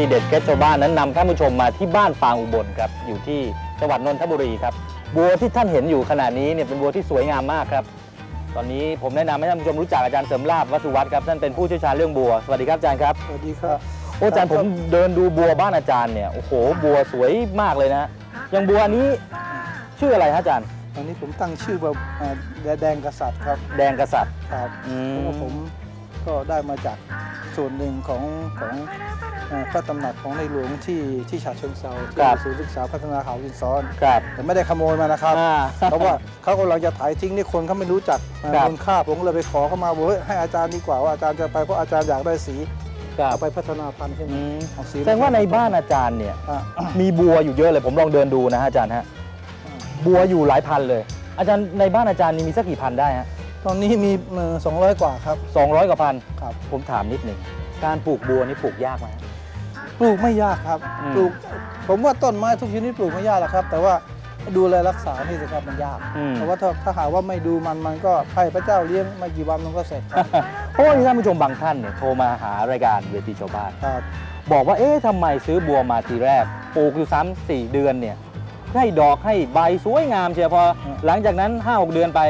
ทีเด็ดเคล็ดชาวบ้านนั้นนำท่านผู้ชมมาที่บ้านปางอุบลครับอยู่ที่จังหวัดนนทบุรีครับบัวที่ท่านเห็นอยู่ขณะนี้เนี่ยเป็นบัวที่สวยงามมากครับ ตอนนี้ผมแนะนำให้ท่านผู้ชมรู้จักอาจารย์เสริมลาบวสุวัฒน์ครับท่านเป็นผู้เชี่ยวชาญเรื่องบัวสวัสดีครับอาจารย์ครับสวัสดีครับโอ้อาจารย์ผมเดินดูบัวบ้านอาจารย์เนี่ยโอ้โหบัวสวยมากเลยนะอย่างบัวนี้ชื่ออะไรฮะอาจารย์ ตอนนี้ผมตั้งชื่อว่าอ่าแดแดงกษัตริย์ครับแดงกษัตริย์ครับอืเพราะว่าผม ก็ได้มาจากส่วนหนึ่งของของอ่าพระตำหนักของในหลวงที่ที่ฉะเชิงเซาที่ศูนย์ศึกษาพัฒนาเขาดินซ้อนครับแต่ไม่ได้ขโมยมานะครับอ่าเพราะว่าเขากำลังจะถ่ายทิ้งนี่คนเขาไม่รู้จักอ่าครับมูลค่าผมก็เลยไปขอเข้ามาบอกเฮ้ยให้อาจารย์ดีกว่าว่าอาจารย์จะไปเพราะอาจารย์อยากได้สีครับเอาไปพัฒนาพันธุ์ขึ้นอืมามเอาสีแสดงว่าในบ้านอาจารย์เนี่ยอ่ามีบัวอยู่เยอะเลยผมลองเดินดูนะฮะอาจารย์ฮะบัวอยู่หลายพันเลย อาจารย์ในบ้านอาจารย์นี่มีสักกี่พันได้ฮะ ตอนนี้มีสองร้อยกว่าครับสองร้อยกว่าพันครับ ผมถามนิดหนึ่งการปลูกบัวนี่ปลูกยากไหม ปลูกไม่ยากครับ อืม ปลูก ผมว่าต้นไม้ทุกชนิดปลูกไม่ยากหรอกครับ แต่ว่าดูแลรักษานี่สิครับมันยาก อืม เพราะว่าถ้าถ้าหากว่าไม่ดูมันมันก็ให้พระเจ้าเลี้ยงไม่กี่วันมันก็เสร็จครับ เพราะว่ามีท่านผู้ชมบางท่านเนี่ยโทรมาหารายการเวทีชาวบ้าน ครับบอกว่าเอ๊ะทำไมซื้อบัวมาทีแรกปลูกอยู่ซ้ำสี่เดือนเนี่ยให้ดอกให้ใบสวยงามเชียวพอ หลังจากนั้น5้าหเดือนไป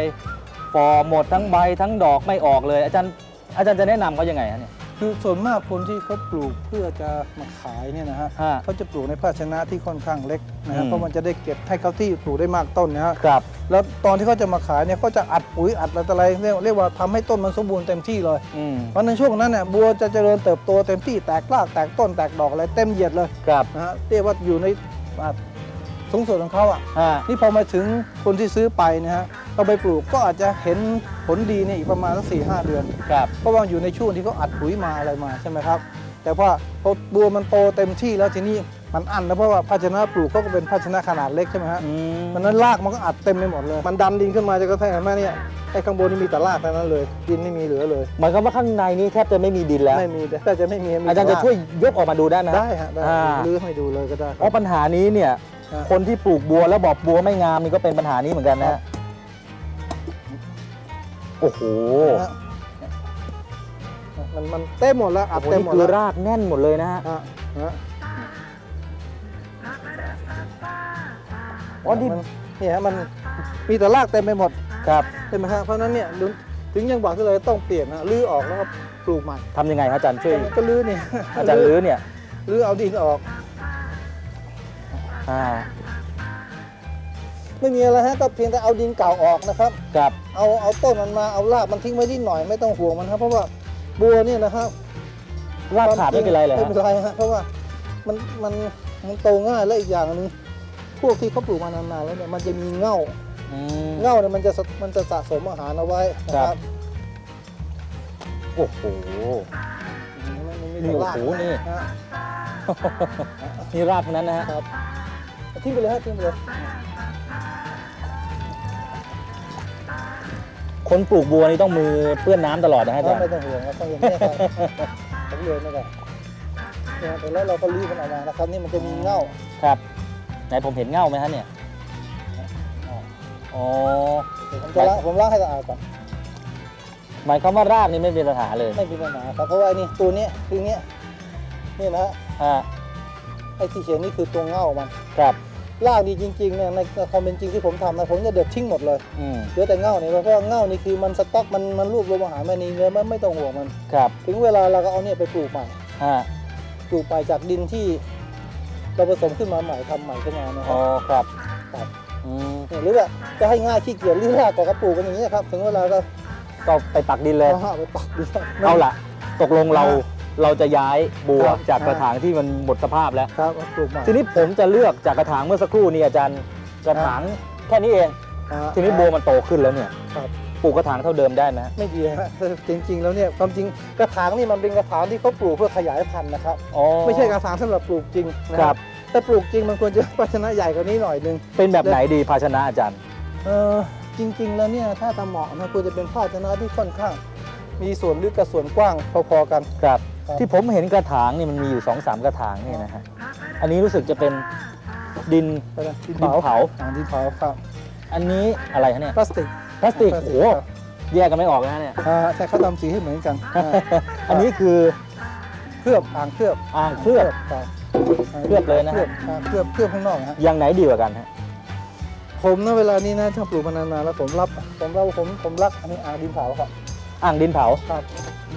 ฟอหมดทั้งใบทั้งดอกไม่ออกเลย อาจารย์อาจารย์จะแนะนำเขายังไงฮะเนี่ย คือส่วนมากคนที่เขาปลูกเพื่อจะมาขายเนี่ยนะฮะฮะเขาจะปลูกในภาชนะที่ค่อนข้างเล็กนะอืฮะม เพราะมันจะได้เก็บให้เขาที่ปลูกได้มากต้นนะฮะครับ แล้วตอนที่เขาจะมาขายเนี่ยเขาจะอัดปุ๋ยอัดอะไรต่ออะไรเรียกเรียกว่าทำให้ต้นมันสมบูรณ์เต็มที่เลย อืมเพราะในช่วงนั้นเนี่ยบัวจะเจริญเติบโตเต็มที่แตกรากแตกต้นแตกดอกอะไรเต็มเหยียดเลยครับนะฮะเรียกว่าอยู่ในอ่าสูงสุดของเขาอะ ฮะ นี่พอมาถึงคนที่ซื้อไปนะฮะ เอาไปปลูกก็อาจจะเห็นผลดีเนี่ยอีกประมาณสักสี่ห้าเดือนครับเพราะว่าอยู่ในช่วงที่เขาอัดปุ๋ยมาอะไรมาใช่ไหมครับ แต่ว่าพอบัวมันโตเต็มที่แล้วทีนี้มันอั้นนะเพราะว่าภาชนะปลูกเขาก็เป็นภาชนะขนาดเล็กใช่ไหมฮะอืมมันนั้นรากมันก็อัดเต็มไปหมดเลย มันดันดินขึ้นมาจะกระแทกเห็นไหมเนี่ยไอ้ข้างบนนี่มีแต่รากเท่านั้นเลย ดินไม่มีเหลือเลยหมายความว่าข้างในนี้แทบจะไม่มีดินแล้วไม่มีแต่จะไม่มีมีอาจารย์จะแต่กช่วยยกออกมาดูได้ไหมได้ฮะได้อ่าลื้อให้ดูเลยก็ได้เพราะปัญหานี้เนี่ยฮะคนที่ปลูกบัวแล้วบอกบัวไม่งามนี่ก็เป็นปัญหานี้เหมือนกันนะครัฮะบ โอ้โหนะฮะมันมันเต็มหมดแล้วอัโอ้ดโหเต็มนี่หมดคือแล้วรากแน่นหมดเลยนะฮะฮะฮะอ๋อนี่มันเนี่ยฮะมันมีแต่รากเต็มไปหมดครับใช่ไหมฮะเพราะฉะนั้นเนี่ยถึงถึงยังบอกที่เลยต้องเปลี่ยนนะลื้อออกแล้วก็ปลูกใหม่ทำยังไงฮะอาจารย์ช่วยก็ลื้อเนี่ยอาจารย์ลื้อเนี่ยลื้อเอาดินออกอ่า ไม่มีอะไรฮะก็เพียงแต่เอาดินเก่าออกนะครับ ครับเอาเอาต้นมันมาเอารากมันทิ้งไว้นิดหน่อยไม่ต้องห่วงมันครับเพราะว่าบัวเนี่ยนะครับรากขาดไม่เป็นไรเลยไม่ฮะเป็นไรฮะเพราะว่ามันมันมันโตง่ายและอีกอย่างหนึงพวกที่เขาปลูกมานานๆแล้วเนี่ยมันจะมีเง่าอืม เง่าเนี่ยมันจะสะมันจะสะสมอาหารเอาไว้นะคครัรับ บโอ้โห มันมันมีนี่แต่รากโอ้โหนี่ฮะ นี่รากทั้งนั้นนะฮะ ครับทิ้งไปเลยฮะทิ้งไปเลย คนปลูกบัวนี่ต้องมือเปื้อนน้ำตลอดนะฮะอาจารย์ ไม่ต้องห่วงครับต้องอย่างนี้ครับ ผมเรียนไม่ได้เนี่ยแต่แล้วเราก็รีบมันออกมานะครับ นี่มันจะมีเง่าครับไหนผมเห็นเง่าไหมฮะเนี่ยอ๋อเดี๋ยวผมจะล้างผมล้างให้สะอาดก่อนหมายความว่ารากนี่ไม่เป็นปัญหาเลยไม่มีปัญหาครับเพราะว่าไอ้นี่ตัวเนี้ยคือเนี้ยนี่นะฮะฮะไอ้ที่เขียนนี่คือตัวเง่ามัน ครับ รากดีจริงๆเนี่ยในความเป็นจริงที่ผมทำนะผมจะเด็ดทิ้งหมดเลยอืมเหลือแต่เง่าเนี่ยเพราะว่าเง่านี่คือมันสต็อกมันมันรวบรวมอาหารมาในเนื้อมันไม่ต้องห่วงมัน ครับถึงเวลาเราก็เอาเนี่ยไปปลูกใหม่ฮะปลูกใหม่จากดินที่เราผสมขึ้นมาใหม่ทำใหม่ขึ้นมานะคอ๋รัอบ ครับครับ อืมเนี่ยหรือว่าจะให้ง่ายขี้เกียจหรือรากก่อนก็ปลูกกันอย่างนี้ยครับถึงเวลาก็ก็ไปปักดินเลย เอาไปปักดินเอาล่ะ ตกลงเรา เราจะย้ายบัวครับจากกระถางที่มันหมดสภาพแล้ว ครับเอาปลูกใหม่ทีนี้ผมจะเลือกจากกระถางเมื่อสักครู่นี่อาจารย์กระถางแค่นี้เอง อ่าทีนี้บัวมันโตขึ้นแล้วเนี่ยครับ ปลูกกระถางเท่าเดิมได้ไหมฮะไม่ดีฮะจริง ๆ แล้วเนี่ยความจริงกระถางนี่มันเป็นกระถางที่เขาปลูกเพื่อขยายพันธุ์นะครับ อ๋อไม่ใช่กระถางสำหรับปลูกจริงนะครับแต่ปลูกจริงมันควรจะภาชนะใหญ่กว่านี้หน่อยนึงเป็นแบบไหนดีภาชนะอาจารย์ เออจริง ๆ แล้วเนี่ยถ้าทำเหมาะนะควรจะเป็นภาชนะที่ค่อนข้าง มีส่วนลึกกับส่วนกว้างพอๆกัน ครับครับ ที่ผมเห็นกระถางนี่มันมีอยู่สองสามกระถางนี่นะฮะอันนี้รู้สึกจะเป็นดินก็ได้ดินดินเผาเผาอ่าดินเผาครับ อันนี้อะไรฮะเนี่ยพลาสติกพลาสติกพลาสโอ้ติกโหครับแยกกันไม่ออกนะฮะเนี่ยอ่าแต่เขาทำสีให้เหมือนกันอ่าอันนี้คือเคลือบอ่างเคลือบอ่างเคลือบครับเคลือบเลยนะเคลือบอ่าเคลือบเคลือบข้างนอกนะฮะอย่างไหนดีกว่ากันฮะผมนะเวลานี้นะถ้าปลูกมานานๆแล้วผมรับ ผมรับผมผมรักอันนี้อ่างดินเผาครับอ่างดินเผาครับ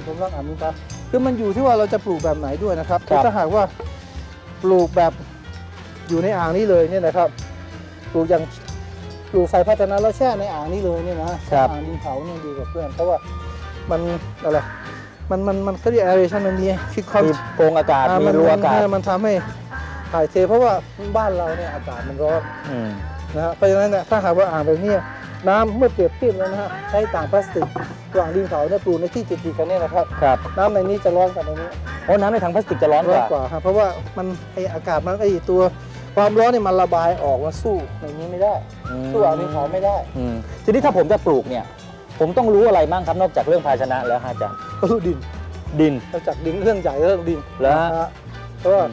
ผมรักอ่างดินเผา คือมันอยู่ที่ว่าเราจะปลูกแบบไหนด้วยนะครับครับถ้าหากว่าปลูกแบบอยู่ในอ่างนี้เลยเนี่ยนะครับ ปลูกอย่างปลูกใส่ภาชนะแล้วแช่ในอ่างนี้เลยเนี่ยนะอ่างดินเผาเนี่ยดีกว่าเพื่อน เพราะว่ามันอะไรมันมันมันเขาเรียก aeration มันมีคือความมีโพรงอากาศอ่ามีมันรูมัอากาศนมันทำให้ถ่ายเทเพราะว่าบ้านเราเนี่ยอากาศมันร้อนอืมนะฮะเพราะฉะนั้นเนี่ยถ้าหากว่าอ่างแบบเนี้ย น้ำเมื่อเปรียบเทียบแล้วนะฮะใช้ต่างพลาสติกอ่างดินเผาเนี่ยปลูกในที่ติดๆกันเนี่ยนะครับครับน้ำในนี้จะร้อนกว่าในนี้โอ้น้ำในถังพลาสติกจะร้อนกร้อนว่ากว่าครับเพราะว่ามันไออากาศมันไอตัวความร้อนเนี่ยมันระบายออกมาสู้ในนี้ไม่ได้สู้อ่างดินเผาไม่ได้ อืมทีนี้ถ้าผมจะปลูกเนี่ย ผมต้องรู้อะไรบ้างครับนอกจากเรื่องภาชนะแล้วฮะอาจารย์ก็คือดินดินนอกจากดินเรื่องใหญ่เรื่องดินแล้วนะฮะเพราะว่า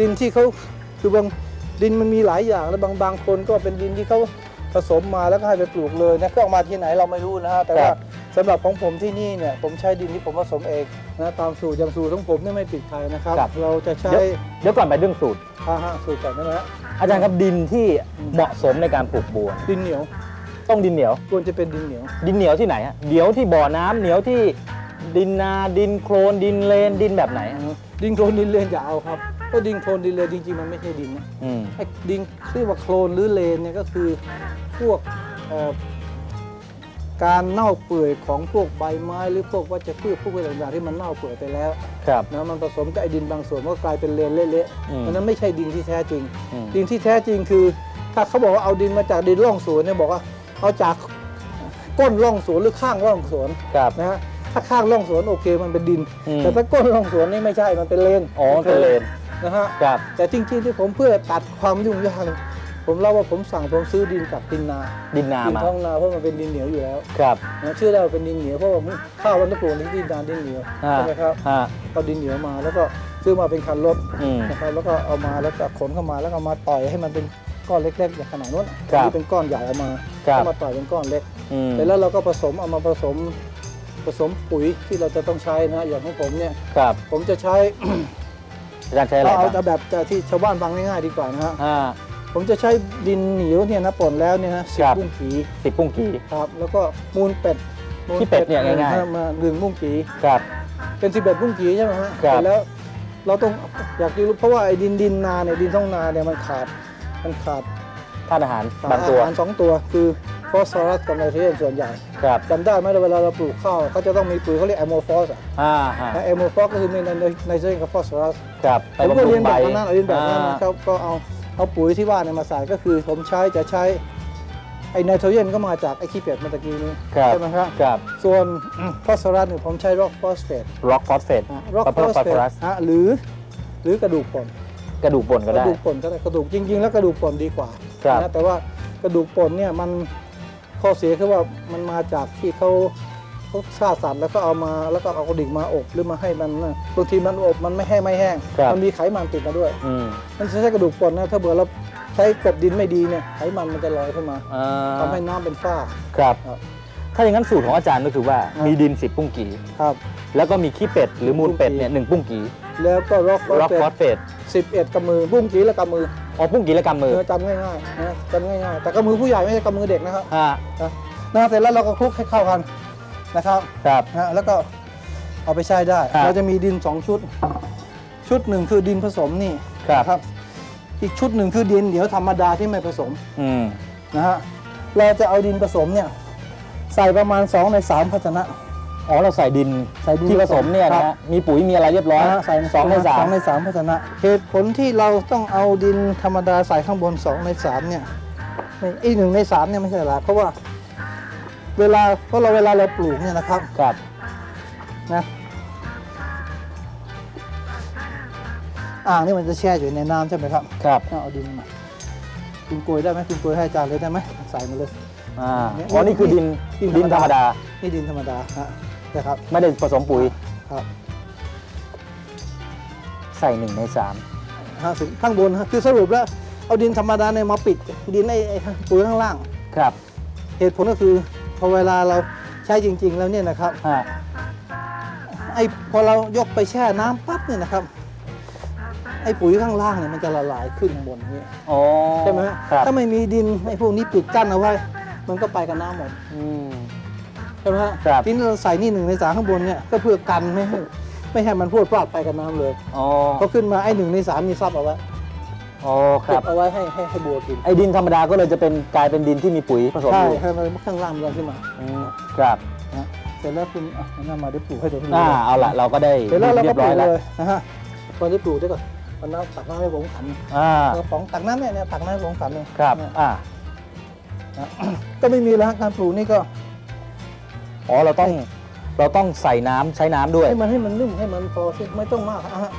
ดินที่เขาคือบางดินมันมีหลายอย่างแล้วบางบางคนก็เป็นดินที่เขา ผสมมาแล้วก็ให้ไปปลูกเลยนะเครื่องมาที่ไหนเราไม่รู้นะฮะแต่ว่าสำหรับของผมที่นี่เนี่ยผมใช้ดินที่ผมผสมเองนะตามสูตรอย่างสูตรของผมเนี่ยไม่ติดใครนะครับ เราจะใช้เดี๋ยวก่อนไปเรื่องสูตรอาหะสูตรก่อนได้ไหมฮะอาจารย์ครับดินที่เหมาะสมในการปลูกบัว ดินเหนียวต้องดินเหนียว ควรจะเป็นดินเหนียว ดินเหนียวที่ไหนฮะเหนียวที่บ่อน้ำเหนียวที่ดินนาดินโคลนดินเลนดินแบบไหนฮะดินโคลนดินเลนอย่าเอาครับ เพราะดินโคลนดินเลนจริงๆมันไม่ใช่ดินนะอืมไอ้ดินเรียกว่าโคลนหรือเลนเนี่ยก็คือพวกเอ่อการเน่าเปื่อยของพวกใบไม้ หรือพวกวัชพืชพวกอะไรต่างๆที่มันเน่าเปื่อยไปแล้วครับ นะมันผสมกับไอ้ดินบางส่วนมันก็กลายเป็นเลนเละอืม ๆอันนั้นไม่ใช่ดินที่แท้จริง อืม ดินที่แท้จริงคือ ถ้าเขาบอกว่าเอาดินมาจากดินร่องสวนเนี่ยบอกว่าเอาจากก้นร่องสวนหรือข้างร่องสวนครับนะฮะถ้าข้างร่องสวนโอเคมันเป็นดิน อืมแต่ถ้าก้นร่องสวนนี่ไม่ใช่มันเป็นเลนอ๋อเป็นเลน นะฮะครับแต่จริงๆที่ผมเพื่อตัดความยุ่งยากเนี่ยผมเล่าว่าผมสั่งผมซื้อดินจากดินนาดินนาดินมาท้องนาเพราะมันเป็นดินเหนียวอยู่แล้วครับนะชื่อได้ว่าเป็นดินเหนียวเพราะว่าข้าววันตะปลูกนี่ดินนาดินเหนียวอ่าใช่ไหมครับอ่าเอาดินเหนียวมาแล้วก็ซื้อมาเป็นคันรถอืมนะครับแล้วก็เอามาแล้วก็ขนเข้ามาแล้วก็เอามาต่อยให้มันเป็นก้อนเล็กๆอย่างขนาดนู้นครับที่เป็นก้อนใหญ่เอามาครับเอามาต่อยเป็นก้อนเล็กอืมเสร็จแล้วเราก็ผสมเอามาผสมผสมปุ๋ยที่เราจะต้องใช้นะอย่างของผมเนี่ยครับผมจะใช้ อาจารย์ใช้อะไรเอาเอาบ้างจะแบบที่ชาวบ้านฟังง่ายๆดีกว่านะฮะอ่า ผมจะใช้ดินเหนียวเนี่ยนะป่นแล้วเนี่ยนะสิบครับ บุ้งกีสิบปุ้งกีครับ แล้วก็มูลเป็ดมูลขี้เป็ดเนี่ยง่ายๆๆมาหนึ่งบุ้งกีครับ เป็นสิบเอ็ดบุ้งกีใช่ไหมฮะครับ เสร็จแล้ว เราต้องอยากจะรู้เพราะว่าไอ้ดินดินนาเนี่ยดินท้องนาเนี่ยมันขาดมันขาด ธาตุอาหารสารบางตัว อาหารสองตัวคือ ฟอสฟอรัสกับไนโตรเจนส่วนใหญ่ครับจำได้ไหมเวลาเราปลูกข้าวเขาจะต้องมีปุ๋ยเขาเรียกแอโมฟอสอะอ่าฮะแอโมฟอสก็คือมีไนโตรเจนกับฟอสฟอรัสครับไปผมก็บำรุเรียงนใบแบบนั้นเรียนแบบนั้นอ่านะครับก็เอาเอาปุ๋ยที่ว่าเนี่ยมาใส่ก็คือผมใช้จะใช้ไอ้ไนโตรเจนก็มาจากไอ้ขี้เป็ดเมื่อตะกี้นี้ครับใช่ไหมครับครับ ส่วนฟอสฟอรัสเนี่ยผมใช้ร็อกฟอสเฟตร็อกฟอสเฟตร็อกก็ฟเพิ่อมสเฟต phosphorus หรือหรือกระดูกป่นกระดูกบนก็กได้ระดูกป่นก็ได้กระดูกจริง ๆ แล้วกระดูกป่นดีกว่าครับนะแต่ว่ากระดูกป่นเนี่ยมัน ข้อเสียคือว่ามันมาจากที่เขาเขาฆ่าสัตว์แล้วก็เอามาแล้วก็เอากระดิ่งมาอบหรือมาให้มันนะบางทีมันอบมันไม่แห้งไม่แห้ง ครับมันมีไขมันติดมาด้วย อืมมันใช้กระดูกป่นนะถ้าเบื่อเราใช้กบดินไม่ดีเนี่ยไขมันมันจะลอยขึ้นมาอ่าทำให้น้ำเป็นฝ้า ครับ ครับ ถ้าอย่างนั้นสูตรของอาจารย์ก็คือว่าครับมีดินสิบปุ้งกีครับ แล้วก็มีขี้เป็ดหรือมูลเป็ดเนี่ยหนึ่งปุ้งกีแล้วก็ร็อกฟอสร็อกเฟฟอตสเฟตสิบเอ็ดกำมือบุ้งกี้และกำมือ อ๋อปุ้งกีและกำมือเออจำง่ายๆนะจำง่ายๆแต่กำมือผู้ใหญ่ไม่ใช่กำมือเด็กนะครับฮะนะนะเสร็จแล้วเราก็คลุกให้เข้ากันนะครับครับ นะแล้วก็เอาไปใช้ได้ ครับ เราจะมีดินสองชุด ชุดหนึ่งคือดินผสมนี่ครับ นะอีกชุดหนึ่งคือดินเหนียวธรรมดาที่ไม่ผสมอืมนะฮะเราจะเอาดินผสมเนี่ยใส่ประมาณ2ใน3ภาชนะ อ๋อเราใส่ดินใส่ดินที่ผสมเนี่ยครันะบฮะมีปุ๋ยมีอะไรเรียบร้อยนะฮะใส่สองในสามสองในสามภาชนะเหตุผลที่เราต้องเอาดินธรรมดาใส่ข้างบน2ใน3เนี่ยไม่อีกหนึ่งใน3เนี่ยไม่ใช่หรอกเพราะว่าเวลาเพราะเราเวลาเราปลูกเนี่ยนะครับครับนะอ่างนี่มันจะแช่อยู่ในน้ำใช่ไหมครับครับเอาดินมาคุณโกยได้ไหมคุณโกยให้อาจารย์เลยได้ไหมใส่มาเลย อ่าอ๋อนี่คือดินดินดินธรรมดา นี่ดินธรรมดาฮะ นะครับ ไม่ได้ผสมปุ๋ย ครับใส่หนึ่งในสามฮะถึงข้างบนฮะคือสรุปแล้ว เอาดินธรรมดาเนี่ยมาปิดดินไอ้ไอ้ปุ๋ยข้างล่าง ครับเหตุผลก็คือพอเวลาเราใช้จริง ๆ แล้วเนี่ยนะครับฮะไออ้พอเรายกไปแช่น้ำปั๊บเนี่ยนะครับ ไอ้ปุ๋ยข้างล่างเนี่ยมันจะละลายขึ้นข้างบนนี้อ๋อใช่ไหมฮะครับถ้าไม่มีดินไอ้พวกนี้ปิดกั้นเอาไว้ มันก็ไปกับน้ำหมด อืม ใช่ไหมฮะครับ ทีนี้เราใส่นี่หนึ่งในสามข้างบนเนี่ยก็เพื่อกันไม่ให้ไม่ให้มันพรวดพลาดไปกับน้ำเลยอ๋อพอขึ้นมาไอ้หนึ่งในสามนี่ซับเอาไว้อ๋อคเก็รับบเอาไว้ให้ให้ให้บัวกินไอ้ดินธรรมดาก็เลยจะเป็นกลายเป็นดินที่มีปุ๋ยผสมใช่อยู่ให้มันข้างล่างมันขึ้นมาอืมครับนะเสร็จแล้วคุณอะนำมาได้ปลูกให้เดี๋ยวดูอ่าเอาละเราก็ได้เสร็จแล้วเราเรีก็ยบปร้ลูอยกแล้วเลยนะฮะตอนที่ปลูกเดี๋ยวก่อนเอาน้ำตักน้ำให้ผมขันอ่ากระป๋องตักน้ำเนี่ยเนี่ยตักน้ำให้ผมขันหนึ่งครับเนี่ย อ่านะก็ไม่มีแล้วฮะการปลูกนี่ก็ อ๋อเราต้องเราต้องใส่น้ำใช้น้ำด้วยให้มันให้มันนุ่มให้มันพอสิไม่ต้องมากอะฮะ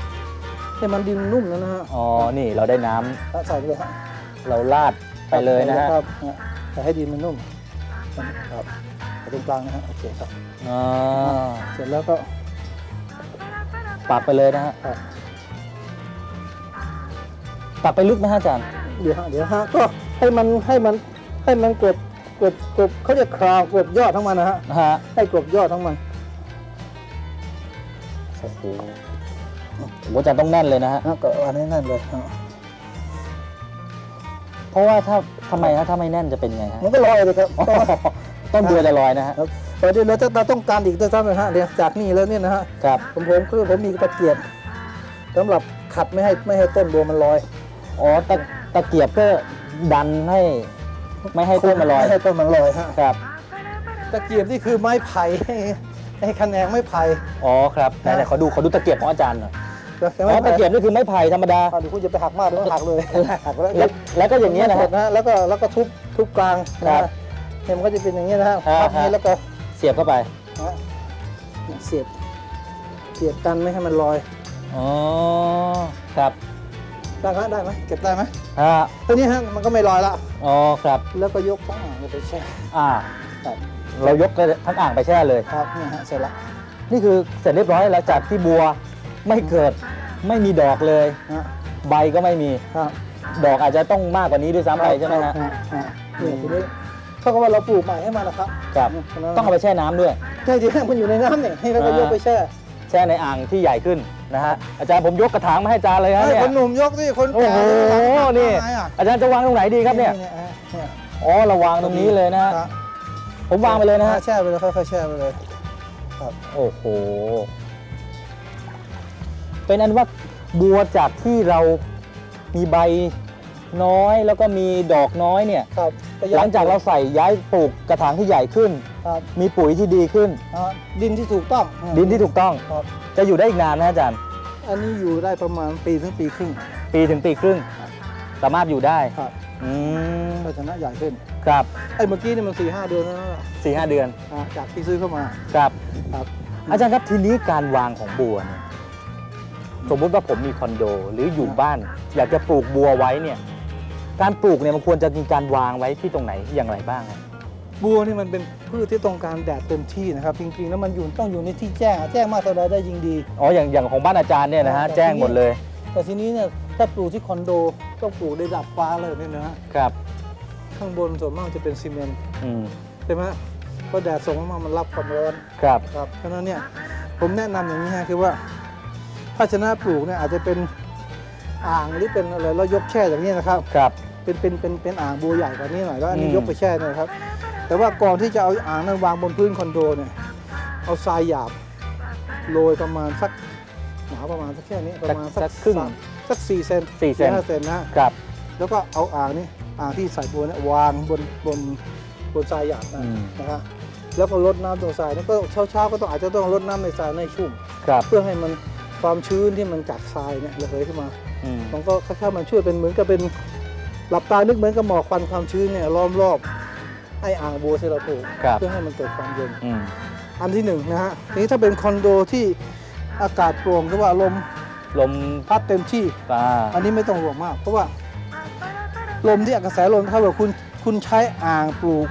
ให้มันดินนุ่มแล้วนะฮะอ๋อนี่เราได้น้ำแล้วใส่ไปเลยฮะเราลาดไปเลยนะฮะครับเนี่ยแต่ให้ดินมันนุ่มครับไปตรงกลางนะฮะโอเคครับ อ่าเสร็จแล้วก็ปักไปเลยนะฮะครับปักไปลึกไหมฮะอาจารย์ เดี๋ยวฮะเดี๋ยวฮะก็ให้มันให้มันให้มันกลบ กลบกลบเขาเรียกคราวกลบยอดทั้งมันนะฮะนะฮะให้กลบยอดทั้งมันโอ้โหผมว่าอาจารย์ต้องแน่นเลยนะฮะนะก็อันนี้นั่นเลยฮะเพราะว่าถ้าทำไมฮะถ้าไม่แน่นจะเป็นไงฮะมันก็ลอยเลยครับอ๋อต้นเดือนจะลอยนะฮะครับแต่เดี๋ยวเราจะเราต้องการอีกด้วยซ้ำนะฮะเดี๋ยวจากนี่แล้วเนี่ยนะฮะครับ ผมผมคือผมมีตะเกียบสำหรับขัดไม่ให้ไม่ให้ต้นบัวมันลอย อ๋อตะตะเกียบก็ดันให้ ไม่ให้ต้นมันลอย ไม่ให้ต้นมันลอยฮะครับ ตะเกียบนี่คือไม้ไผ่ให้ให้คะแนนไม้ไผ่ อ๋อครับไหนๆขอดูขอดูตะเกียบของอาจารย์หน่อยแต่อ๋ไม้อไผ่ตะเกียบนี่คือไม้ไผ่ธรรมดาอะเดี๋ยวคุณจะไปหักมากเดี๋ยวหักเลยหักแล้วแล้วแล้วก็อย่างเงี้ยนะหมฮะดนะแล้วก็แล้วก็ทุบทุบกลางครันะบเนี่ยมันก็จะเป็นอย่างนี้นะฮะอ่าพับนี้ฮะแล้วก็เสียบเข้าไปนะฮะเสียบเสียบกันไม่ให้มันลอยอ๋อครับ ได้ไหมได้ไหมเก็บได้ไหมฮะตัวนี้ฮะมันก็ไม่ลอยละอ๋อครับ แล้วก็ยกตั้งอ่างไปแช่อ่าครับเรายกทั้งอ่างไปแช่เลยครับเนี่ยฮะเสร็จละนี่คือเสร็จเรียบร้อยแล้วจากที่บัวไม่เกิดไม่มีดอกเลย ฮะใบก็ไม่มี ครับดอกอาจจะต้องมากกว่านี้ด้วยซ้ำไปใช่ไหมฮะครับฮะเนี่ยทีนี้เท่ากับว่าเราปลูกใหม่ให้มันนะครับครับ ต้องเอาไปแช่น้ำด้วย ใช่ทีแรกมันอยู่ในน้ำเนี่ยให้เราก็อ่ายยกไปแช่ แช่ในอ่างที่ใหญ่ขึ้นนะฮะอาจารย์ผมยกกระถางมาให้อาจารย์เลยฮะให้เนี่ย คนหนุ่มยกสิคนโอ้แก่โหยกนี่ ทำไมอะอาจารย์จะวางตรงไหนดีครับเนี่ยเนี่ย เนี่ยอ๋อเราวางตรงนี้เลยนะฮะ ครับผมวางไปเลยนะฮะ แช่ไปเลยค่อยๆแช่ไปเลยโอ้โห เป็นอันว่าบัวจากที่เรามีใบ น้อยแล้วก็มีดอกน้อยเนี่ยครับหลังจากเราใส่ย้ายปลูกกระถางที่ใหญ่ขึ้น ครับมีปุ๋ยที่ดีขึ้น อ่าดินที่ถูกต้องดินที่ถูกต้องครับจะอยู่ได้อีกนานนะอาจารย์ อันนี้อยู่ได้ประมาณปีถึงปีครึ่ง ปีถึงปีครึ่งสามารถอยู่ได้ครับอืมภาชนะใหญ่ขึ้นครับไอ้เมื่อกี้นี่มันสี่ห้าเดือนแล้วนะสี่ห้าเดือนอ่าจากที่ซื้อเข้ามา ครับ ครับ อาจารย์ครับทีนี้การวางของบัวเนี่ยสมมุติว่าผมมีคอนโดหรืออยู่บ้าน อยากจะปลูกบัวไว้เนี่ย การปลูกเนี่ยมันควรจะมีการวางไว้ที่ตรงไหนอย่างไรบ้างครับบัวนี่มันเป็นพืชที่ต้องการแดดเต็มที่นะครับจริงๆแล้วมันอยู่ต้องอยู่ในที่แจ้งอะแจ้งมากเท่าใดได้ยิ่งดี อ๋ออย่างอย่างของบ้านอาจารย์เนี่ยนะฮะแต่แจ้งทีนี้หมดเลย แต่ทีนี้เนี่ยถ้าปลูกที่คอนโดต้องปลูกในระดับฟ้าเลยเนี่ยนะฮะครับ ข้างบนส่วนมากจะเป็นซีเมนต์อืมใช่ไหมเพราะแดดส่งมามันรับความร้อนครับครับเพราะฉะนั้นเนี่ยผมแนะนำอย่างนี้ฮะคือว่าภาชนะปลูกเนี่ยอาจจะเป็นอ่างหรือเป็นอะไรแล้วยกแช่อย่างนี้นะครับครับ เป็นเป็นเป็นเป็นอ่างบัวใหญ่กว่านี้หน่อยแล้วอันนี้อืม ยกไปแช่เนี่ยนะครับ แต่ว่าก่อนที่จะเอาอ่างนั้นวางบนพื้นคอนโดเนี่ยเอาทรายหยาบโรยประมาณสักหนาประมาณสักแค่นี้ประมาณสักสักครึ่งสามสักสี่เซนสี่เซน ห้าเซนนะฮะ ครับ แล้วก็เอาอ่างนี้อ่างที่ใส่บัวเนี่ยวางบนบนบนทรายหยาบนะอืม นะฮะแล้วก็รดน้ำตรงทรายแล้วก็เช้าเช้าๆก็ต้องอาจจะต้องรดน้ำในทรายให้ชุ่ม ครับเพื่อให้มันความชื้นที่มันจากทรายเนี่ยระเหยขึ้นมา อืมมันก็ค่อยๆมันช่วยเป็นเหมือนกับเป็น หลับตานึกเหมือนกับหมอกควันความชื้นเนี่ยล้อมรอบไอ้อ่างบัวที่เราปลูกครับ เพื่อให้มันเกิดความเย็น อืมอันที่หนึ่งนะฮะทีนี้ถ้าเป็นคอนโดที่อากาศโปร่งหรือว่าลมลมพัดเต็มที่อ่าอันนี้ไม่ต้องห่วงมาก เพราะว่าลมที่กระแสลมถ้าเกิดคุณคุณใช้อ่างปลูก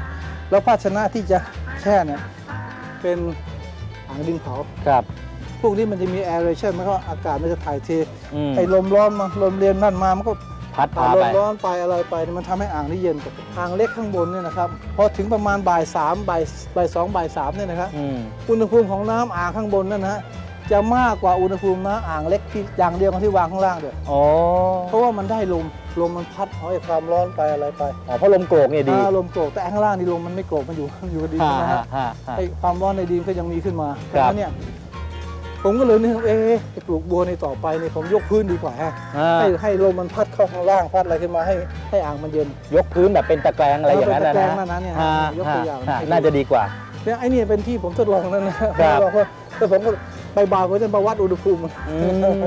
แล้วภาชนะที่จะแช่เนี่ยเป็นอ่างดินเผา ครับพวกนี้มันจะมีแอร์เรชั่นมันก็อากาศมันจะถ่ายเทอืมไอ้ลมร้อนมาลมเรียนนั่นมามันก็ พัดผ่าพานลไปมร้อนไปอะไรไปเนี่ยมันทำให้อ่างนี่เย็นกว่าอ่างเล็กข้างบนเนี่ยนะครับพอถึงประมาณบ่ายสามบ่ายบ่ายสองบ่ายสามเนี่ยนะครับอืมอุณหภูมิของน้ำอ่างข้างบนนั่นนะฮะจะมากกว่าอุณหภูมิน้ำอ่างเล็กที่อย่างเดียวกันที่วางข้างล่างเด้ออ๋อเพราะว่ามันได้ลมลมมันพัดเอาไอ้ความร้อนไปอะไรไปอ๋อเพราะลมโกรกเนี่ยดีอ่าลมโกรกแต่ข้างล่างนี่ลมมันไม่โกรกมันอยู่อยู่กับดินฮ่านะฮ่าฮะฮ่าฮ่าไอ้ความร้อนในดินก็ยังมีขึ้นมาครัดับงนั้นเนี่ย ผมก็เลยนึกเอ๊ะจะปลูกบัวในต่อไปเนี่ยผมยกพื้นดีกว่าฮะอ่าให้ให้ลมมันพัดเข้าข้างล่างพัดอะไรขึ้นมาให้ให้อ่างมันเย็น ยกพื้นแบบเป็นตะแกรงอะไรอย่างนั้นนะเเป็นตะแกรงนะนั่นนะเนี่ยฮ่าฮะยกตัวอย่างฮ่าให้ดูน่าจะดีกว่าเนี่ยไอ้นี่เป็นที่ผมทดลองนั่นนะครับทดลองว่าแต่ผมก็ไปบาร์ก็จะมาวัดอุณหภูมิมันอื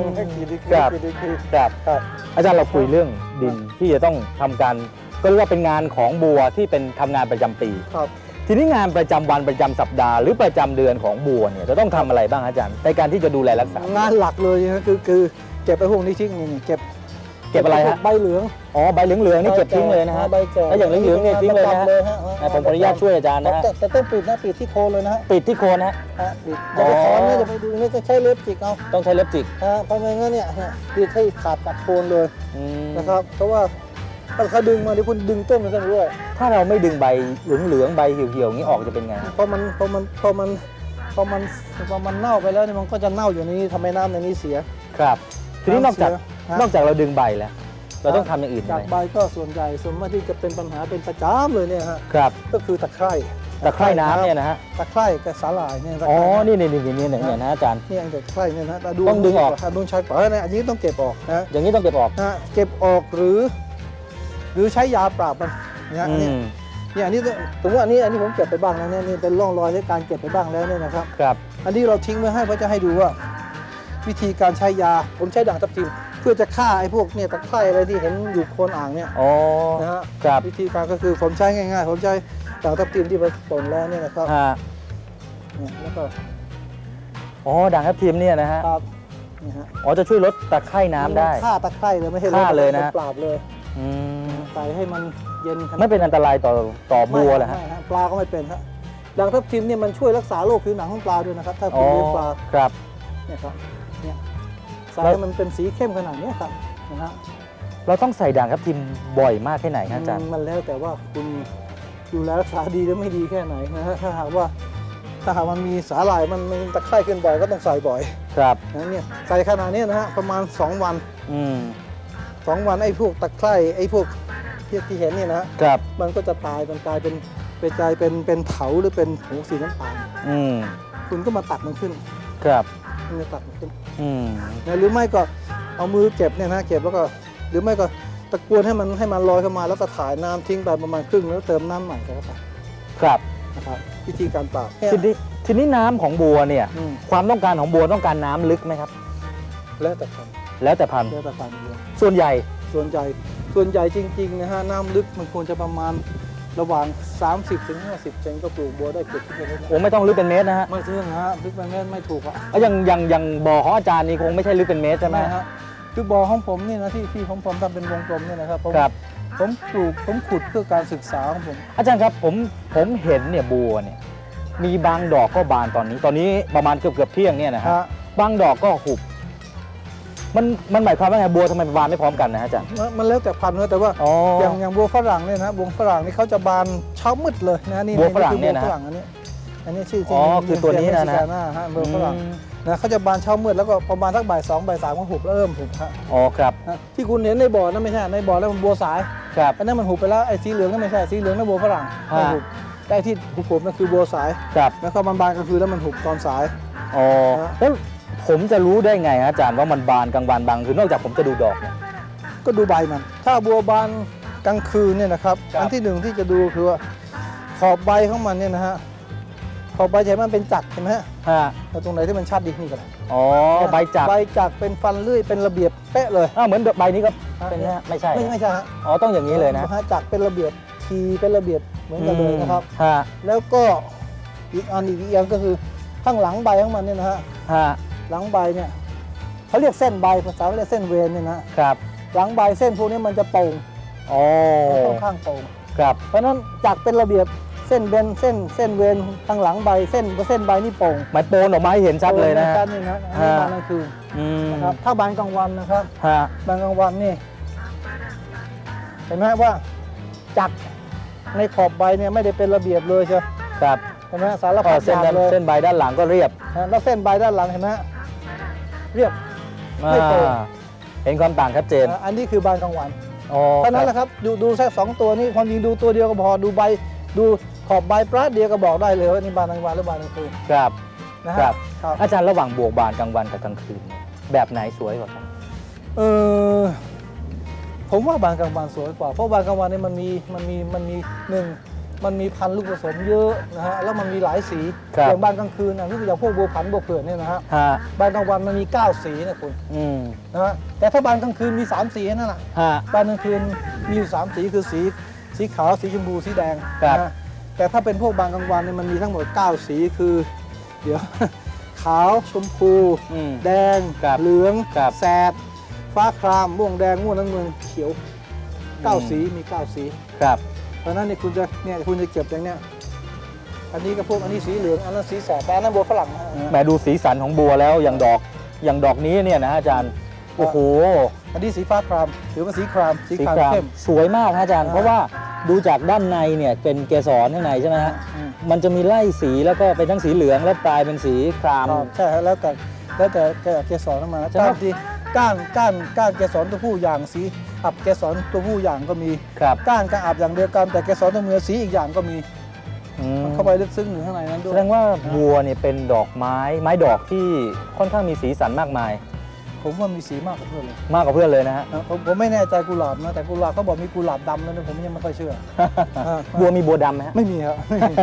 มกี่ดีกรีครับกี่ดีกรีครับครับอาจารย์เราคุยเรื่องดินที่จะต้องทำการก็เรียกว่าเป็นงานของบัวที่เป็นทำงานประจำปีครับ ทีนี้งานประจำวันประจำสัปดาห์หรือประจำเดือนของบัวเนี่ยจะต้องทำอะไรบ้างอาจารย์ ในการที่จะดูแลรักษางานหลักเลยนะคือคือเก็บไปพวกนี้ทิ้งนี่นี่เก็บเก็บอะไรฮะใบเหลืองอ๋อใบเหลืองๆนี่เก็บทิ้งเลยนะฮะใบแก่แล้วอย่างเหลืองๆเนี่ยทิ้งเลยนะฮะฮะอะผมขออนุญาตช่วยอาจารย์นะฮะแต่แต่ต้องปิดนะปิดที่โคนเลยนะฮะปิดที่โคนนะฮะฮะปิดอย่าไปถอนนะอย่าไปดูนี่จะใช้เล็บจิกเอาต้องใช้เล็บจิกฮะเพราะไม่งั้นเนี่ยฮะปิดให้ขาดจากโคนเลยอืมนะครับ เพราะว่า ถ้าเขาดึงมาเดี๋ยวคุณดึงต้นมันกันด้วยถ้าเราไม่ดึงใบเหลืองๆใบเหี่ยวๆอย่างนี้ออกจะเป็นไงฮะพอมันพอมันพอมันพอมันพอมันเน่าไปแล้วเนี่ยมันก็จะเน่าอยู่ในนี้ทำให้น้ำในนี้เสีย ครับ ทีนี้นอกจากำเสียฮะนอกจากเราดึงใบแล้ว เราต้องทำอย่างอื่นไหจากมใบก็ส่วนใหญ่ส่วนมากที่จะเป็นปัญหาเป็นประจำเลยเนี่ยฮะครับก็คือตะไคร่ตะไคร่น้ำเนี่ยนะฮะตะไคร่กับสาหร่ายเนี่ยตะอ๋อไคร่นี่นี่นี่นี่นี่เนี่ยนะอาจารย์ เนี่ยตะไคร่เนี่ยนะแต่ต้องดึงออก ดูใช้ก่อนนะอันนี้ต้องเก็บออกนะอย่างนี้ต้องเก็บออก นะเก็บออกหรือ หรือใช้ยาปราบมันนะอืเนี่ยมเนี่ยอันนี้ผมว่าอันนี้อันนี้ผมเก็บไปบ้างแล้วเนี่ยนี่เป็นร่องรอยในการเก็บไปบ้างแล้วเนี่ยนะครับ ครับอันนี้เราทิ้งไว้ให้เพราะจะให้ดูว่า วิธีการใช้ยาผมใช้ด่างทับทิมเพื่อจะฆ่าไอ้พวกเนี่ยตะไคร่อะไรที่เห็นอยู่โคนอ่างเนี่ยอ๋อนะฮะครับวิธีการก็คือผมใช้ง่ายๆ ผมใช้ด่างทับทิมที่ผสมแล้วเนี่ยนะครับฮะเนี่ยแล้วก็อ๋อด่างทับทิมเนี่ยนะฮะครับเนี่ยฮะอ๋อจะช่วยลดตะไคร่น้ำได้ ฆ่าตะไคร่เลยไม่ใช่ฆ่าเลยนะปราบเลย อืม ใส่ให้มันเย็นขนาดไม่เป็นอันตรายต่อต่อบัวเหรอฮะไม่ฮะปลาก็ไม่เป็นฮะด่างทับทิมเนี่ยมันช่วยรักษาโรคผิวหนังของปลาด้วยนะครับ ถ้าอ๋คุอณเลี้ยงปลาครับ เนี่ยครับเนี่ยใส่ให้มันเป็นสีเข้มขนาดเนี้ยครับนะฮะเราต้องใส่ด่างทับทิมบ่อยมากแค่ไหนครับอาจารย์ มันแล้วแต่ว่าคุณดูแลรักษาดีหรือไม่ดีแค่ไหนนะฮะถ้าหากว่าถ้าหากมันมีสาหร่ายมันมีตะไคร่ขึ้นบ่อยก็ต้องใส่บ่อยครับ นะเนี่ยใส่ขนาดเนี้ยนะฮะประมาณ 2 วัน อืม 2 วันไอ้พวกตะไคร่ไอ้พวก ที่ที่เห็นเนี่ยนะฮะครับมันก็จะตายมันกลายเป็นเป็นกลายเป็นเป็นเถาหรือเป็นผงสีน้ำตาลอืมคุณก็มาตัดมันขึ้นครับคุณจะตัดมันขึ้นอืมนะหรือไม่ก็เอามือเก็บเนี่ยนะเก็บแล้วก็ หรือไม่ก็ตะกรวนให้มันให้มันลอยเข้ามาแล้วก็ถ่ายน้ำทิ้งไปประมาณครึ่งแล้วเติมน้ำใหม่เข้าไปครับ นะครับวิธีการปราบทีนี้ทีนี้น้ำของบัวเนี่ย อืมความต้องการของบัวต้องการน้ำลึกไหมครับ แล้วแต่พันธุ์แล้วแต่พันธุ์แล้วแต่พันธุ์เลยส่วนใหญ่ส่วนใหญ่ ส่วนใหญ่จริงๆนะฮะน้ำลึกมันควรจะประมาณระหว่าง30ถึง50เซนก็ปลูกบัวได้เกือบทุกชนิดโอ้ไม่ต้องลึกเป็นเมตรนะฮะไม่ถึงนะฮะลึกมันไม่ไม่ถูกอะแล้วอย่างอย่างอย่างบ่อของอาจารย์นี่คงไม่ใช่ลึกเป็นเมตรใช่ไหมฮะคือบ่อของผมนี่นะที่ที่ผมผมทำเป็นวงกลมเนี่ยนะครับผมครับผมปลูกผมขุดเพื่อการศึกษาของผม อาจารย์ครับผมผมเห็นเนี่ยบัวเนี่ยมีบางดอกก็บานตอนนี้ ตอนนี้ประมาณเกือบเกือบเที่ยงเนี่ยนะฮะฮะบางดอกก็หุบ มันมันหมายความว่าไงบัวทำไมบานไม่พร้อมกันนะฮะอาจารย์ มันมันแล้วแต่พันธุ์นะแต่ว่าอ๋ออย่างอย่างบัวฝรั่งเนี่ยนะบัวฝรั่งนี่เขาจะบานเช้ามืดเลยนะนี่บัวฝรั่งเนี่ยนะบัวฝรั่งอันนี้อันนี้ชื่อจริงอ๋อคือตัวนี้นะนะเมฮะบัวฝรั่งอืมนะเขาจะบานเช้ามืดแล้วก็ประมาณสักบ่ายสองบ่ายสามก็หุบแล้วเริ่มหุบฮะอ๋อครับนะที่คุณเห็นในบ่อนั่นไม่ใช่ในบ่อแล้วมันบัวสายครับ อันนั้นมันหุบไปแล้วไอ้สีเหลืองนั่นไม่ใช่สีเหลืองนั่นบัวฝรั่งฮะไม่หุบแต่ไอ้ที่หุบผมนั่นคือบัวสายครับแล้วก็มันบานกลางคืนแล้วมันหุบตอนสาย อ๋อฮะแล้ว ผมจะรู้ได้ไงฮะอาจารย์ว่ามันบานกลางวันบางคืนนอกจากผมจะดูดอกเนี่ย ก็ดูใบมัน ถ้าบัวบานกลางคืนเนี่ยนะครับ ครับ อันที่หนึ่งที่จะดูคือว่าขอบใบของมันเนี่ยนะฮะ ขอบใบใช่ไหมมันเป็นจักรใช่ไหมฮะฮะเอาตรงไหนที่มันชัดดีนี่ก็ได้อ๋อใบจากใบจักรเป็นฟันเลื่อยเป็นระเบียบเป๊ะเลยอ้าวเหมือนใบนี้ก็เป็นนะฮะไม่ใช่ไม่ไม่ใช่ฮะอ๋อต้องอย่างนี้เลยนะฮจักรเป็นระเบียบทีเป็นระเบียบเหมือนกันเลยนะครับ ฮะแล้วก็อีกอันอีกอย่างก็คือข้างหลังใบของมันเนี่ยนะฮะฮะ หลังใบเนี่ยเขาเรียกเส้นใบภาษาเรียกเส้นเวนเนี่ยนะครับหลังใบเส้นพวกนี้มันจะโป่งอ๋อค่อนข้างโป่งครับเพราะฉะนั้นจักรเป็นระเบียบเส้นเวนเส้นเส้นเวนข้างหลังใบเส้นก็เส้นใบนี่โป่งหมายโปนออกมาให้เห็นชัดเลยนะฮะชัดนี่นะอันนี้ฮะบานกลางคืนอืมนะครับถ้าบานกลางวันนะครับฮะบานกลางวันนี่เห็นไหมว่าจักรในขอบใบเนี่ยไม่ได้เป็นระเบียบเลยใช่ไหมครับเห็นไหมสารอ๋พัอดเส้นอย่างด้านเลยเส้นใบด้านหลังก็เรียบนะแล้วเส้นใบด้านหลังเห็นไหม เรียบ ไม่โต อ่าเห็นความต่างชัดเจน อ่าอันนี้คือบานกลางวันอ๋อเท่านั้นแหละครับดูดูแค่สองตัวนี้ความจริงดูตัวเดียวก็พอดูใบดูขอบใบปลาดเดียวก็บอกได้เลยว่านี่บานกลางวันหรือบานกลางคืนครับ นะครัฮะบครับอาจารย์ระหว่างบวกบานกลางวันกับกลางคืนเนี่ยแบบไหนสวยกว่ากัน เออผมว่าบานกลางวันสวยกว่า เพราะบานกลางวันเนี่ยมันมีมันมีมันมีหนึ่ง มันมีพันธุ์ลูกผสมเยอะนะฮะแล้วมันมีหลายสีอย่างบานกลางคืนนะที่อย่างพวกบัวผันบัวเผือกเนี่ยนะฮะฮะบานกลางวันมันมีเก้าสีนะคุณอืมนะฮะแต่ถ้าบานกลางคืนมีสามสีนั่นแหละฮะบานกลางคืนมีอยู่สามสีคือสีสีขาวสีชมพูสีแดงครับ นะฮะแต่ถ้าเป็นพวกบานกลางวันเนี่ยมันมีทั้งหมด9สีคือ เดี๋ยว ขาวชมพู อืม แดงครับเหลืองครับแสด ฟ้าครามม่วงแดงม่วงน้ำเงินเขียวเก้าอืม สีมีเก้าสี ครับ เพราะฉะนั้นเนี่ยคุณจะเนี่ยคุณจะเก็บอย่างเนี้ยอันนี้ก็พวกอันนี้สีเหลืองอันนั้นสีแสดแต่อันนั้นบัวฝรั่งนะฮะแหมดูสีสันของบัวแล้วอย่างดอกอย่างดอกนี้เนี่ยนะอาจารย์โอ้โหอันนี้สีฟ้าครามหรือว่าสีครามสีครามเข้มสวยมากฮะอาจารย์อ่าเพราะว่าดูจากด้านในเนี่ยเป็นเกสรข้างในใช่ไหมฮะอืมมันจะมีไล่สีแล้วก็เป็นทั้งสีเหลืองและปลายเป็นสีครามครับใช่ฮะแล้วแต่แล้วแต่แกเกสรออกมาใช่ไหมก้านที่ก้านก้านก้านเกสรตัวผู้อย่างสี อับเกสรตัวผู้อย่างก็มีครับก้านก็อับอย่างเดียวกัน แต่เกสรตัวเมียสีอีกอย่างก็มีอืมมันเข้าไปลึกซึ้งอยู่ข้างในนั้นด้แสวยดงว่าบัวเนี่ยเป็นดอกไม้ ไม้ดอกที่ค่อนข้างมีสีสันมากมาย ผมว่ามีสีมากกว่าเพื่อนเลยมากกว่าเพื่อนเลยนะฮะ นะผมผมไม่แน่ใจกุหลาบนะแต่กุหลาบเขาบอกมีกุหลาบดำนะผมยังไม่ค่อยเชื่อ อ่าบัวมีบัวดำไหมฮะ ไม่มีครับไม่มี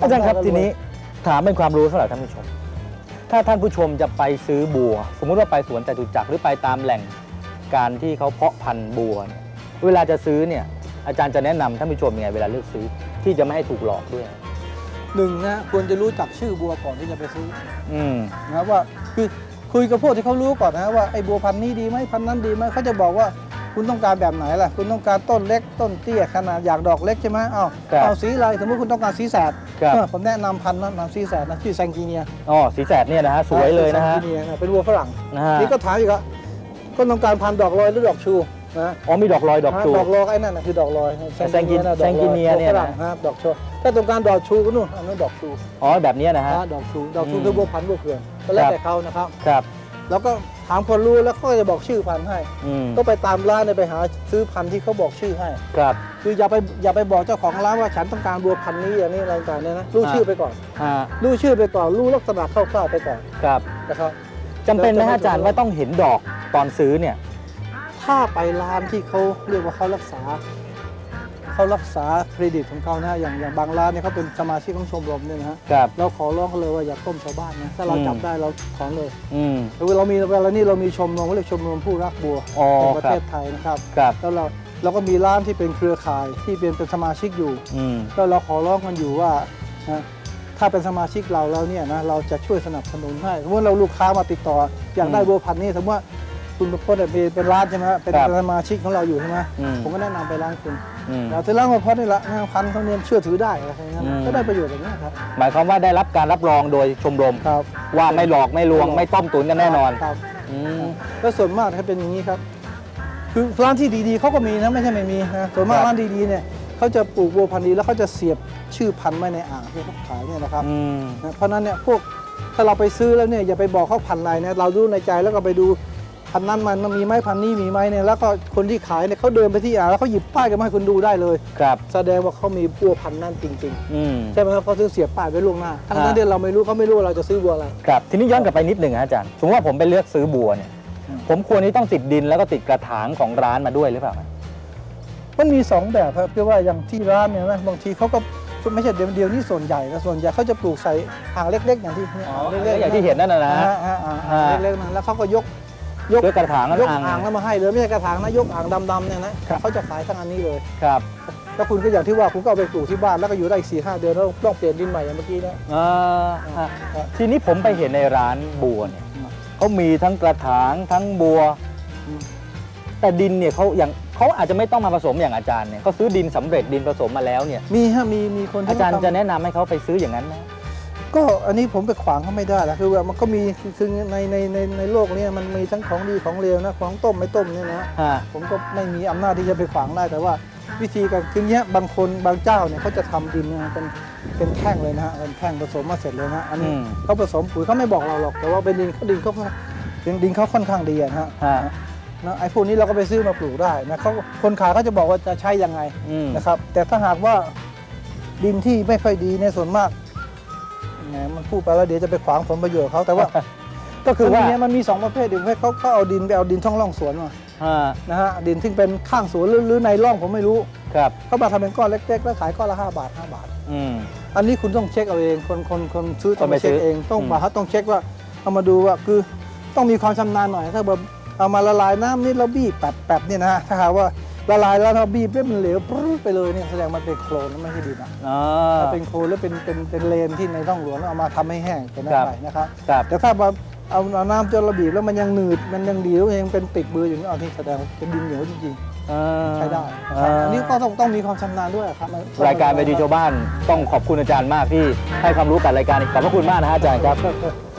อาจารย์ครับทีนี้ถามเป็นความรู้สำหรับท่านผู้ชม ถ้าท่านผู้ชมจะไปซื้อบัว สมมุติว่าไปสวนจตุจักรหรือไปตามแหล่ง การที่เขาเพาะพันธุ์บัวเนี่ยเวลาจะซื้อเนี่ยอาจารย์จะแนะนำท่านผู้ชมยังไงเวลาเลือกซื้อที่จะไม่ให้ถูกหลอกด้วย หนึ่งนะควรจะรู้จักชื่อบัวก่อนที่จะไปซื้ออืม นะครับว่าคือคุยกับพวกที่เขารู้ก่อนนะว่าไอ้บัวพันธุ์นี้ดีไหมพันธุ์นั้นดีไหมเขาจะบอกว่าคุณต้องการแบบไหนล่ะ คุณต้องการต้นเล็กต้นเตี้ยขนาดอยากดอกเล็กใช่ไหมอ้าวครับเอาสีอะไรสมมติคุณต้องการสีแสดครับ เออผมแนะนำพันธุ์นั้นพันธุ์สีแสดนะชื่อแซงกีเนียอ๋อสีแสดเนี่ยนะฮะสวยเลยนะฮะแซงกีเนียนะเป็นบัวฝรั่งนะฮะนี่ก็ถามอีกว่า ก็ต้องการพันธุ์ดอกลอยหรือดอกชูนะอ๋อมีดอกลอยดอกชูดอกลอยไอ้นั่นนะคือดอกลอยแซงกีะดอกลอแซงกีเนียเนี่ยนะบัวฝรั่งครับดอกชูถ้าต้องการดอกชูก็นู่นอันนั้นดอกชูอ๋อแบบเนี้ยนะฮะนะดอกชูดอกชูอืมคือบัวพันธุ์บัวเผือกก็แล้วครับแต่เขานะครับครับแล้วก็ถามคนรู้แล้วเขาก็จะบอกชื่อพันธุ์ให้อืมก็ไปตามร้านเนี่ยไปหาซื้อพันธุ์ที่เขาบอกชื่อให้ครับ คืออย่าไปอย่าไปบอกเจ้าของร้านว่าฉันต้องการบัวพันธุ์นี้อย่างนี้อะไรต่างๆเนี่ยนะรู้อ่าชื่อไปก่อนฮะรู้ชื่อไปก่อนรู้ลักษณะคร่าวๆไปก่อนครับนะครับจำเป็นไหมแล้วจะฮะอาจารย์ว่าต้องเห็นดอก ตอนซื้อเนี่ยถ้าไปร้านที่เขาเรียกว่าเขารักษาเขารักษาเครดิตของเขานะอย่างอย่างบางร้านเนี่ยเขาเป็นสมาชิกของชมรมเนี่ยนะฮะครับ เราขอร้องเขาเลยว่าอย่าต้มชาวบ้านนะถ้าเราอืม จับได้เราถอนเลยอืมคือเรามีเวลานี้เรามีชมรมเขาเรียกชมรมผู้รักบัวอ๋อแห่งประครัเทบศไทยนะครับ ครับ แล้วเราเราก็มีร้านที่เป็นเครือข่ายที่เป็นเป็นสมาชิกอยู่ อืม แล้วเราขอร้องกันอยู่ว่านะถ้าเป็นสมาชิกเราแล้วเนี่ยนะเราจะช่วยสนับสนุนให้สมมติเราลูกค้ามาติดต่ออยากได้อืม บัวพันธุ์นี้สมมติว่า คุณเป็นคนเป็นเป็นร้านใช่ไหมฮะเป็นครับสมาชิกของเราอยู่ใช่ไหมอืม ผมก็แนะนำไปร้านคุณอืมเราจะร้านบัวพันธุ์นี่แหละนะพันธุ์เขาเนี่ยเชื่อถือได้อะไรอย่างเงี้ยอืม ก็ได้ประโยชน์อย่างนี้ยครับหมายความว่าได้รับการรับรองโดยชมรม ครับ ว่าไม่หลอกไม่ลวงไม่ต้มตุ๋นกันแน่นอนครับอืม แล้วส่วนมากถ้าเป็นอย่างนี้ครับ คือร้านที่ดีๆเขาก็มีนะไม่ใช่ไม่มีนะส่วนมากครับร้านดีๆเนี่ยเขาจะปลูกบัวพันธุ์ดีแล้วเขาจะเสียบชื่อพันธุ์ไว้ในอ่างที่เขาขายเนี่ยนะครับอืม นะเพราะฉะนั้นเนี่ยพวกถ้าเราไปซื้อแล้วเนี่ยอย่าไปบอกเขาพันธุ์อะไรนะเรารู้ในใจแล้วก็ไปดู พันธุ์นั้นมันมันมีไหมพันธุ์นี้มีไหมเนี่ยแล้วก็คนที่ขายเนี่ยเขาเดินไปที่อ่างแล้วเขาหยิบป้ายกันมาให้คุณดูได้เลยครับ แสดงว่าเขามีบัวพันธุ์นั้นจริงอืม ๆใช่ไหมครับเขาซื้อเสียบป้ายไว้ล่วงหน้าทั้งอ่านั้นที่เราไม่รู้เขาไม่รู้ว่าเราจะซื้อบัวอะไร ครับทีนี้ย้อนกลับไปนิดหนึ่งนะอาจารย์ สมมติว่าผมไปเลือกซื้อบัวเนี่ยอืมผมควรที่ต้องติดดินแล้วก็ติดกระถางของร้านมาด้วยหรือเปล่ามันมีสองแบบครับคือว่าอย่างที่ร้านเนี่ยนะบางทีเขาก็ไม่ใช่เดียวเดียวนี่ส่วนใหญ่นะส่วนใหญ่เขาจะปลูกใส่อ่างเล็กๆ อย่างที่เนี่ยอ๋ออ่างเล็กๆอย่างที่เห็นนั่นนะนะอ่าอ่าอ่าอ่างเล็กๆนั้นแล้วเขาก็ยก ยกด้วยกระถางยกอ่างอ่างแล้วมาให้เลยไม่ใช่กระถางนะยกอ่างดำๆเนี่ยนะเขาจะขายทั้งอันนี้เลยครับแล้วคุณก็อย่างที่ว่าคุณก็เอาไปปลูกที่บ้านแล้วก็อยู่ได้สี่ห้าเดือนแล้วต้องเปลี่ยนดินใหม่อย่างเมื่อกี้เนะอ่าฮะทีนี้ผมไปเห็นในร้านบัวเนี่ยเขามีทั้งกระถางทั้งบัวอืมแต่ดินเนี่ยเขาอย่างเขาอาจจะไม่ต้องมาผสมอย่างอาจารย์เนี่ยเขาซื้อดินสำเร็จดินผสมมาแล้วเนี่ยมีฮะมีมีคนที่อาจารย์ทำจะแนะนำให้เขาไปซื้ออย่างนั้นไหม ก็อันนี้ผมไปขวางเขาไม่ได้แล้วคือว่ามันก็มีคือคือในในในในโลกเนี้มันมีทั้งของดีของเลวนะของต้มไม่ต้มเนี่ยนะฮะผมก็ไม่มีอำนาจที่จะไปขวางได้แต่ว่าวิธีการคือเนี้ยบางคนบางเจ้าเนี่ยเขาจะทำดินเนี่ยเป็นเป็นแท่งเลยนะฮะเป็นแท่งผสมมาเสร็จเลยนะอันนี้อืม เขาผสมปุ๋ยเขาไม่บอกเราหรอกแต่ว่าเป็นดินเขาดินเขาดินดินเขาค่อนข้างดีอะนะฮะ ฮะนะไอ้พวกนี้เราก็ไปซื้อมาปลูกได้นะเขาคนขายเขาจะบอกว่าจะใช้ยังไงอืมนะครับ แต่ถ้าหากว่าดินที่ไม่ค่อยดีในยส่วนมาก แหมมันพูดไปแล้วเดี๋ยวจะไปขวางผลประโยชน์เขาแต่ว่า ก็คือว่านมีมันมีสองประเภทดินเขาเขาเอาดินไปเอาดินช่องร่องสวนมาฮะนะฮะดินที่เป็นข้างสวนหรือหรือในร่องผมไม่รู้ครับเขามาทำเป็นก้อนเล็กๆ แล้วขายก้อนละ5บาท 5 บาทอืมอันนี้คุณต้องเช็คเอาเองคนคนคนซื้อต้องต้องไปไปเช็คซื้อเองต้องอืมมาต้องเช็คว่าเอามาดูว่าคือต้องมีความชำนาญหน่อยถ้าแบบเอามาละลายน้ำนี่แล้วบีบแป๊บแป๊บเนี่ยนะฮะถ้าหากว่า ละลายแล้วเราบีบแล้วมันเหลวปรึ๊ดไปเลยเนี่ยแสดงมันเป็นโคลนไม่ใช่ดินนะอ๋อ ถ้าเป็นโคลนแล้วเป็นเป็นเป็นเลนที่ในร่องหลวงแล้วเอามาทำให้แห้งเป็นครับอะไรนะครับ ครับแต่ถ้ามาเอาเอาน้ำจนระบีบแล้วมันยังหนืดมันยังดีแล้วมันยังเป็นติดมืออยู่นี่เอาที่แสดงว่าเป็นดินเหนียวจริงอ่าๆใช้ได้นะครับาอันนี้ก็ต้องต้องมีความชำนาญด้วยครับรายการไปดีชาวบ้านต้องขอบคุณอาจารย์มากที่ให้ความรู้กับรายการขอบพระคุณมากนะฮะอาจารย์ครับ